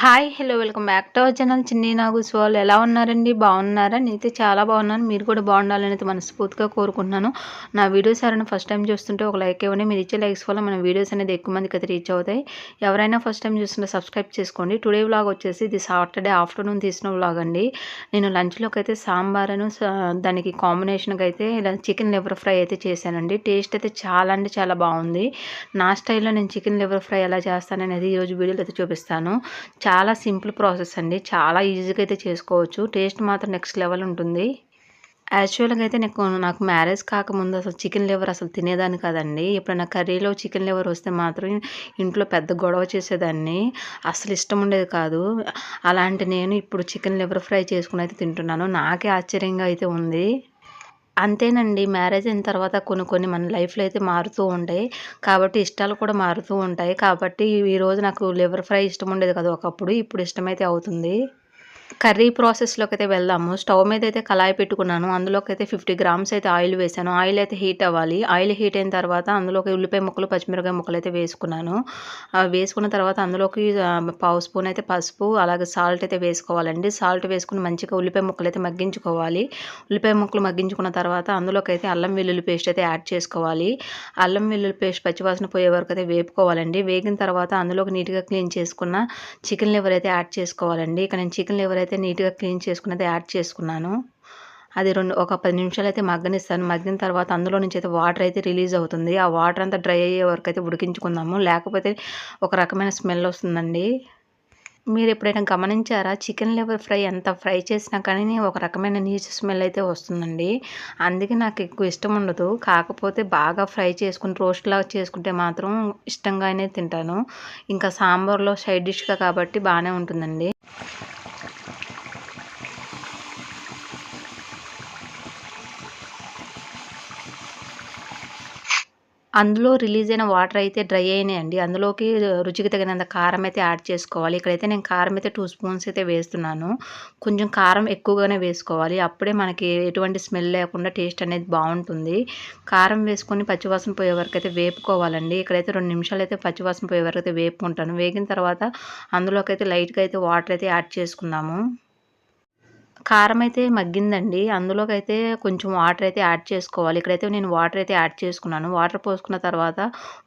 Hi hello welcome back to our channel. Chinni Nagu వాళ్ళు ఎలా ఉన్నారండి? బాగున్నారా? నేనైతే చాలా బాగున్నాను. మీరు కూడా బాగుండాలని అయితే మనస్ఫూర్తిగా కోరుకుంటున్నాను. నా వీడియోస్ ఎవరైనా ఫస్ట్ టైం చూస్తుంటే ఒక లైక్ ఇవ్వండి. మీరు ఇచ్చే లైక్స్ వల్ల మన వీడియోస్ అనేది ఎక్కువ మందికి అయితే రీచ్ అవుతాయి. ఎవరైనా ఫస్ట్ టైం చూస్తుంటే సబ్స్క్రైబ్ చేసుకోండి. టుడే వ్లాగ్ వచ్చేసి ఇది సాటర్డే ఆఫ్టర్నూన్ తీసిన వ్లాగ్ అండి. నేను లంచ్లోకి అయితే సాంబార్ను దానికి కాంబినేషన్కి అయితే ఇలా చికెన్ లివర్ ఫ్రై అయితే చేశానండి. టేస్ట్ అయితే చాలా అంటే చాలా బాగుంది. నా స్టైల్లో నేను చికెన్ లివర్ ఫ్రై ఎలా చేస్తాననేది ఈరోజు వీడియోలో అయితే చూపిస్తాను. చాలా సింపుల్ ప్రాసెస్ అండి. చాలా ఈజీగా అయితే చేసుకోవచ్చు. టేస్ట్ మాత్రం నెక్స్ట్ లెవెల్ ఉంటుంది. యాక్చువల్గా అయితే నాకు నాకు మ్యారేజ్ కాకముందు అసలు చికెన్ లివర్ అసలు తినేదాన్ని కాదండి. ఎప్పుడైనా కర్రీలో చికెన్ లివర్ వస్తే మాత్రం ఇంట్లో పెద్ద గొడవ చేసేదాన్ని. అసలు ఇష్టం ఉండేది కాదు. అలాంటి నేను ఇప్పుడు చికెన్ లివర్ ఫ్రై చేసుకుని అయితే తింటున్నాను. నాకే ఆశ్చర్యంగా అయితే ఉంది. అంతేనండి. మ్యారేజ్ అయిన తర్వాత కొన్ని కొన్ని మన లైఫ్లో అయితే మారుతూ ఉంటాయి. కాబట్టి ఇష్టాలు కూడా మారుతూ ఉంటాయి. కాబట్టి ఈరోజు నాకు లివర్ ఫ్రై ఇష్టం ఉండేది కదా. ఒకప్పుడు ఇప్పుడు ఇష్టమైతే అవుతుంది. కర్రీ ప్రాసెస్లోకి అయితే వెళ్దాము. స్టవ్ మీద అయితే కళాయి పెట్టుకున్నాను. అందులోకి అయితే ఫిఫ్టీ గ్రామ్స్ అయితే ఆయిల్ వేసాను. ఆయిల్ అయితే హీట్ అవ్వాలి. ఆయిల్ హీట్ అయిన తర్వాత అందులోకి ఉల్లిపాయ ముక్కలు పచ్చిమిరకాయ ముక్కలు అయితే వేసుకున్నాను. వేసుకున్న తర్వాత అందులోకి పావు స్పూన్ అయితే పసుపు అలాగే సాల్ట్ అయితే వేసుకోవాలండి. సాల్ట్ వేసుకుని మంచిగా ఉల్లిపాయ ముక్కలు అయితే మగ్గించుకోవాలి. ఉల్లిపాయ ముక్కలు మగ్గించుకున్న తర్వాత అందులోకి అయితే అల్లం వెల్లుల్లి పేస్ట్ అయితే యాడ్ చేసుకోవాలి. అల్లం వెల్లుల్లి పేస్ట్ పచ్చివాసన పోయే వరకు అయితే వేపుకోవాలండి. వేగిన తర్వాత అందులోకి నీట్గా క్లీన్ చేసుకున్న చికెన్ లివర్ అయితే యాడ్ చేసుకోవాలండి. ఇక నేను చికెన్ లివర్ అయితే నీట్గా క్లీన్ చేసుకున్నది యాడ్ చేసుకున్నాను. అది రెండు ఒక పది నిమిషాలు అయితే మగ్గనిస్తాను. మగ్గిన తర్వాత అందులో నుంచి అయితే వాటర్ అయితే రిలీజ్ అవుతుంది. ఆ వాటర్ అంతా డ్రై అయ్యే వరకు అయితే ఉడికించుకుందాము. లేకపోతే ఒక రకమైన స్మెల్ వస్తుందండి. మీరు ఎప్పుడైనా గమనించారా? చికెన్ లివర్ ఫ్రై ఎంత ఫ్రై చేసినా కానీ ఒక రకమైన నీచు స్మెల్ అయితే వస్తుందండి. అందుకే నాకు ఎక్కువ ఇష్టం ఉండదు. కాకపోతే బాగా ఫ్రై చేసుకుని రోస్ట్ లాగా చేసుకుంటే మాత్రం ఇష్టంగానే తింటాను. ఇంకా సాంబార్లో సైడ్ డిష్గా కాబట్టి బాగానే ఉంటుందండి. అందులో రిలీజ్ అయిన వాటర్ అయితే డ్రై అయినాయండి. అందులోకి రుచికి తగినంత కారం అయితే యాడ్ చేసుకోవాలి. ఇక్కడైతే నేను కారం అయితే టూ స్పూన్స్ అయితే వేస్తున్నాను. కొంచెం కారం ఎక్కువగానే వేసుకోవాలి. అప్పుడే మనకి ఎటువంటి స్మెల్ లేకుండా టేస్ట్ అనేది బాగుంటుంది. కారం వేసుకొని పచ్చివాసన పోయే వరకు అయితే వేపుకోవాలండి. ఇక్కడైతే రెండు నిమిషాలు అయితే పచ్చివాసన పోయే వరకు అయితే వేపుకుంటాను. వేగిన తర్వాత అందులోకి అయితే లైట్గా అయితే వాటర్ అయితే యాడ్ చేసుకుందాము. కారం అయితే మగ్గిందండి. అందులోకి అయితే కొంచెం వాటర్ అయితే యాడ్ చేసుకోవాలి. ఇక్కడైతే నేను వాటర్ అయితే యాడ్ చేసుకున్నాను. వాటర్ పోసుకున్న తర్వాత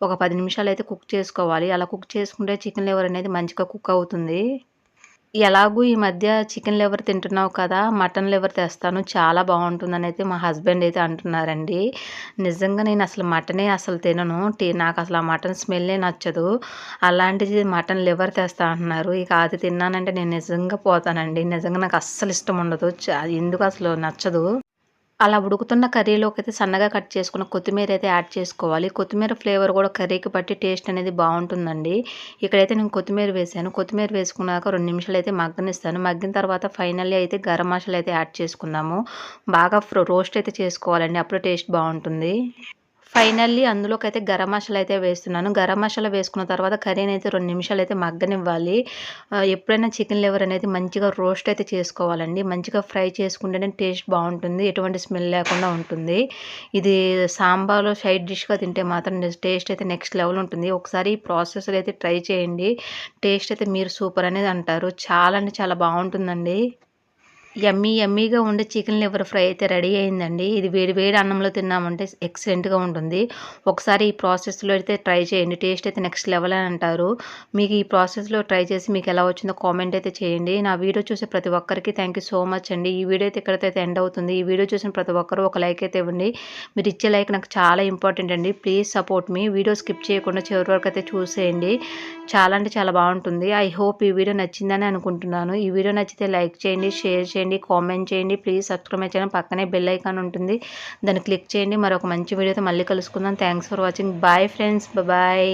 ఒక పది నిమిషాలు అయితే కుక్ చేసుకోవాలి. అలా కుక్ చేసుకుంటే చికెన్ లివర్ అనేది మంచిగా కుక్ అవుతుంది. ఎలాగూ ఈ మధ్య చికెన్ లివర్ తింటున్నావు కదా మటన్ లివర్ తెస్తాను చాలా బాగుంటుందని అయితే మా హస్బెండ్ అయితే అంటున్నారండి. నిజంగా నేను అసలు మటనే అసలు తినను నాకు అసలు ఆ మటన్ స్మెల్లే నచ్చదు. అలాంటిది మటన్ లివర్ తెస్తా అంటున్నారు. ఇక అది తిన్నానంటే నేను నిజంగా పోతానండి. నిజంగా నాకు అస్సలు ఇష్టం ఉండదు. ఎందుకు అసలు నచ్చదు. అలా ఉడుకుతున్న కర్రీలోకి అయితే సన్నగా కట్ చేసుకున్న కొత్తిమీర అయితే యాడ్ చేసుకోవాలి. కొత్తిమీర ఫ్లేవర్ కూడా కర్రీకి బట్టి టేస్ట్ అనేది బాగుంటుందండి. ఇక్కడైతే నేను కొత్తిమీర వేసాను. కొత్తిమీర వేసుకున్నాక రెండు నిమిషాలు అయితే మగ్గనిస్తాను. మగ్గిన తర్వాత ఫైనల్లీ అయితే గరం మసాలా అయితే యాడ్ చేసుకున్నాము బాగా రోస్ట్ అయితే చేసుకోవాలండి. అప్పుడు టేస్ట్ బాగుంటుంది. ఫైనల్లీ అందులోకి అయితే గరం మసాలా అయితే వేస్తున్నాను. గరం మసాలా వేసుకున్న తర్వాత కర్రీని అయితే రెండు నిమిషాలు అయితే మగ్గనివ్వాలి ఎప్పుడైనా చికెన్ లివర్ అనేది మంచిగా రోస్ట్ అయితే చేసుకోవాలండి. మంచిగా ఫ్రై చేసుకుంటేనే టేస్ట్ బాగుంటుంది. ఎటువంటి స్మెల్ లేకుండా ఉంటుంది. ఇది సాంబార్లో సైడ్ డిష్గా తింటే మాత్రం టేస్ట్ అయితే నెక్స్ట్ లెవెల్ ఉంటుంది. ఒకసారి ఈ ప్రాసెస్ అయితే ట్రై చేయండి. టేస్ట్ అయితే మీరు సూపర్ అనేది అంటారు. చాలా అంటే చాలా బాగుంటుందండి. యమ్మీ యమ్మీగా ఉండే చికెన్ లివర్ ఫ్రై అయితే రెడీ అయిందండి. ఇది వేడి వేడి అన్నంలో తిన్నామంటే ఎక్సలెంట్గా ఉంటుంది. ఒకసారి ఈ ప్రాసెస్లో అయితే ట్రై చేయండి. టేస్ట్ అయితే నెక్స్ట్ లెవెల్ అని అంటారు. మీకు ఈ ప్రాసెస్లో ట్రై చేసి మీకు ఎలా వచ్చిందో కామెంట్ అయితే చేయండి. నా వీడియో చూసే ప్రతి ఒక్కరికి థ్యాంక్ యూ సో మచ్ అండి. ఈ వీడియో అయితే ఇక్కడైతే ఎండ్ అవుతుంది. ఈ వీడియో చూసిన ప్రతి ఒక్కరు ఒక లైక్ అయితే ఇవ్వండి. మీరు ఇచ్చే లైక్ నాకు చాలా ఇంపార్టెంట్ అండి. ప్లీజ్ సపోర్ట్ మీ వీడియో స్కిప్ చేయకుండా చివరి వరకు అయితే చూసేయండి. చాలా అంటే చాలా బాగుంటుంది. ఐ హోప్ ఈ వీడియో నచ్చిందని అనుకుంటున్నాను. ఈ వీడియో నచ్చితే లైక్ చేయండి షేర్ చేయండి. చేయండి కామెంట్ చేయండి. ప్లీజ్ సబ్స్క్రైబ్ చేయడం పక్కనే బెల్ ఐకాన్ ఉంటుంది. దాన్ని క్లిక్ చేయండి. మరొక మంచి వీడియోతో మళ్ళీ కలుసుకుందాం. Thanks for watching. Bye friends. Bye